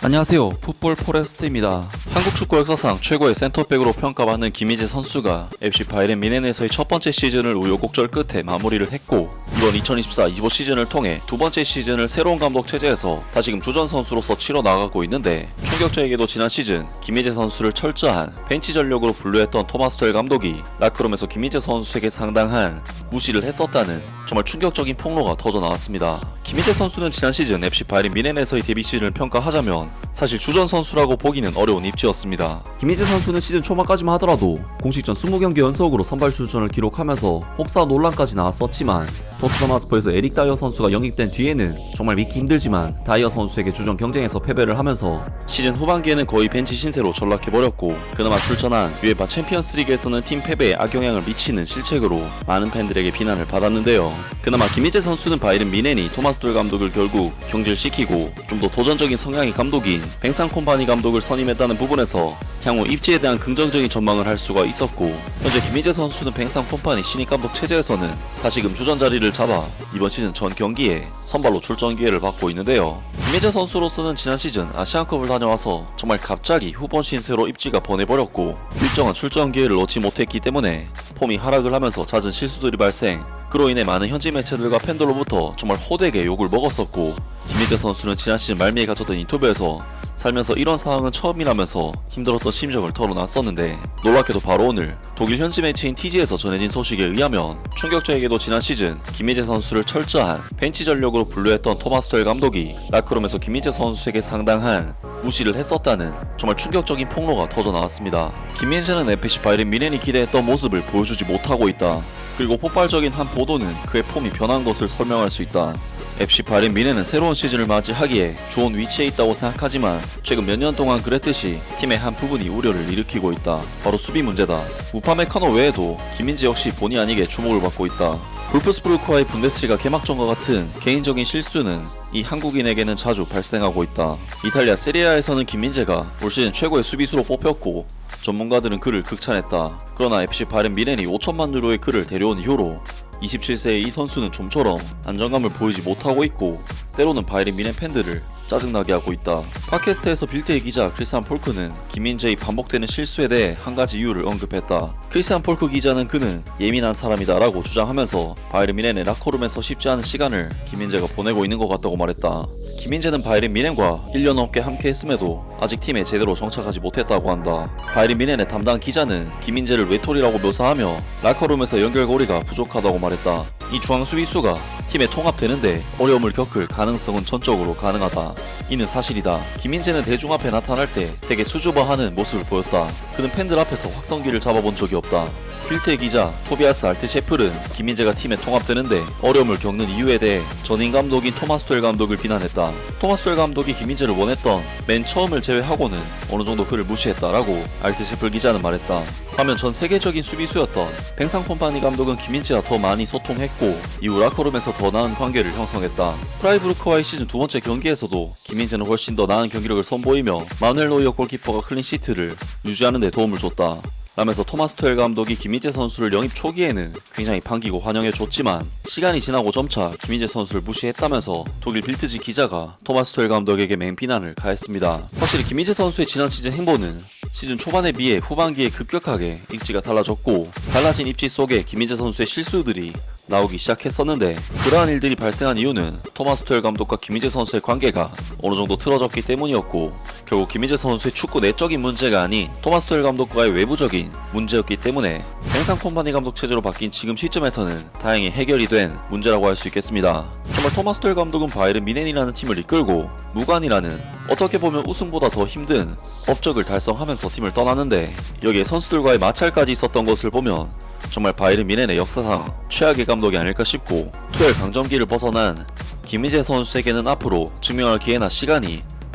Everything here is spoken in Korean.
안녕하세요. 풋볼 포레스트입니다. 한국 축구 역사상 최고의 센터백으로 평가받는 김희재 선수가 FC 바이렌 미넨에서의 첫 번째 시즌을 우여곡절 끝에 마무리를 했고 이번 2024-25 시즌을 통해 두 번째 시즌을 새로운 감독 체제에서 다시금 주전 선수로서 치러 나가고 있는데 충격적이게도 지난 시즌 김희재 선수를 철저한 벤치 전력으로 분류했던 토마스 텔 감독이 라크롬에서 김희재 선수에게 상당한 무시를 했었다는 정말 충격적인 폭로가 터져 나왔습니다. 김희재 선수는 지난 시즌 FC 바이른 미넨에서의 데뷔 시즌을 평가하자면 사실 주전 선수라고 보기는 어려운 입지였습니다. 김희재 선수는 시즌 초반까지만 하더라도 공식전 20경기 연속으로 선발 출전을 기록하면서 혹사 논란까지 나왔었지만 토트넘 하스퍼에서 에릭 다이어 선수가 영입된 뒤에는 정말 믿기 힘들지만 다이어 선수에게 주전 경쟁에서 패배를 하면서 시즌 후반기에는 거의 벤치 신세로 전락해버렸고 그나마 출전한 UEFA 챔피언스 리그에서는 팀 패배에 악영향을 미치는 실책으로 많은 팬들에게 비난을 받았는데요. 그나마 김희재 선수는 바이른 미넨이 토마스 돌 감독을 결국 경질시키고 좀 더 도전적인 성향의 감독인 뱅상 콤파니 감독을 선임했다는 부분에서 향후 입지에 대한 긍정적인 전망을 할 수가 있었고 현재 김희재 선수는 뱅상 콤파니 신입 감독 체제에서는 다시금 주전 자리를 잡아 이번 시즌 전 경기에 선발로 출전 기회를 받고 있는데요. 김희재 선수로서는 지난 시즌 아시안컵을 다녀와서 정말 갑자기 후본 신세로 입지가 번해버렸고 일정한 출전 기회를 얻지 못했기 때문에 폼이 하락을 하면서 잦은 실수들이 발생 그로 인해 많은 현지 매체들과 팬들로부터 정말 호되게 욕을 먹었었고 김희재 선수는 지난 시즌 말미에 가졌던 인터뷰에서 살면서 이런 상황은 처음이라면서 힘들었던 심정을 털어놨었는데 놀랍게도 바로 오늘 독일 현지 매체인 TG에서 전해진 소식에 의하면 충격적이게도 지난 시즌 김희재 선수를 철저한 벤치 전력으로 분류했던 토마스 텔 감독이 라크롬에서 김희재 선수에게 상당한 무시를 했었다는 정말 충격적인 폭로가 터져 나왔습니다. 김민재는 FC 바이른 미넨이 기대했던 모습을 보여주지 못하고 있다. 그리고 폭발적인 한 보도는 그의 폼이 변한 것을 설명할 수 있다. FC 바린 미네는 새로운 시즌을 맞이하기에 좋은 위치에 있다고 생각하지만 최근 몇 년 동안 그랬듯이 팀의 한 부분이 우려를 일으키고 있다. 바로 수비 문제다. 우파메카노 외에도 김민재 역시 본의 아니게 주목을 받고 있다. 불프스부르크와의 분데스리가 개막전과 같은 개인적인 실수는 이 한국인에게는 자주 발생하고 있다. 이탈리아 세리아에서는 김민재가 올 시즌 최고의 수비수로 뽑혔고 전문가들은 그를 극찬했다. 그러나 FC 바른 미넨이 5천만 유로의 그를 데려온 이후로 27세의 이 선수는 좀처럼 안정감을 보이지 못하고 있고 때로는 바이른 미넨 팬들을 짜증나게 하고 있다. 팟캐스트에서 빌드의 기자 크리스한 폴크는 김민재의 반복되는 실수에 대해 한 가지 이유를 언급했다. 크리스한 폴크 기자는 그는 예민한 사람이다 라고 주장하면서 바이른 미넨의 라커룸에서 쉽지 않은 시간을 김민재가 보내고 있는 것 같다고 말했다. 김민재는 바이른 미넨과 1년 넘게 함께 했음에도 아직 팀에 제대로 정착하지 못했다고 한다. 바이른 미넨의 담당 기자는 김민재를 외톨이라고 묘사하며 라커룸에서 연결고리가 부족하다고 말했다. 이 중앙 수비수가 팀에 통합되는데 어려움을 겪을 가능성은 전적으로 가능하다. 이는 사실이다. 김민재는 대중 앞에 나타날 때 되게 수줍어하는 모습을 보였다. 그는 팬들 앞에서 확성기를 잡아본 적이 없다. 필테 기자 토비아스 알트셰플은 김민재가 팀에 통합되는데 어려움을 겪는 이유에 대해 전임 감독인 토마스 텔 감독을 비난했다. 토마스 텔 감독이 김민재를 원했던 맨 처음을 제외하고는 어느 정도 그를 무시했다라고 알트셰플 기자는 말했다. 반면 전 세계적인 수비수였던 뱅상 콤파니 감독은 김민재와 더 많이 소통했고 이후 라커룸에서 더 나은 관계를 형성했다. 프라이부르크와의 시즌 두 번째 경기에서도 김민재는 훨씬 더 나은 경기력을 선보이며 마누엘 노이어 골키퍼가 클린 시트를 유지하는 데 도움을 줬다. 라면서 토마스 토엘 감독이 김민재 선수를 영입 초기에는 굉장히 반기고 환영해줬지만 시간이 지나고 점차 김민재 선수를 무시했다면서 독일 빌트지 기자가 토마스 토엘 감독에게 맹비난을 가했습니다. 확실히 김민재 선수의 지난 시즌 행보는 시즌 초반에 비해 후반기에 급격하게 입지가 달라졌고 달라진 입지 속에 김민재 선수의 실수들이 나오기 시작했었는데 그러한 일들이 발생한 이유는 토마스 토엘 감독과 김민재 선수의 관계가 어느 정도 틀어졌기 때문이었고 결국 김민재 선수의 축구 내적인 문제가 아닌 토마스 토엘 감독과의 외부적인 문제였기 때문에 행상 콤파니 감독 체제로 바뀐 지금 시점에서는 다행히 해결이 된 문제라고 할 수 있겠습니다. 정말 토마스 토엘 감독은 바이른 미넨이라는 팀을 이끌고 무관이라는 어떻게 보면 우승보다 더 힘든 업적을 달성하면서 팀을 떠나는데 여기에 선수들과의 마찰까지 있었던 것을 보면 정말 바이른 미넨의 역사상 최악의 감독이 아닐까 싶고 투엘 강점기를 벗어난 김희재 선수에게는 앞으로 증명할 기회나 시간이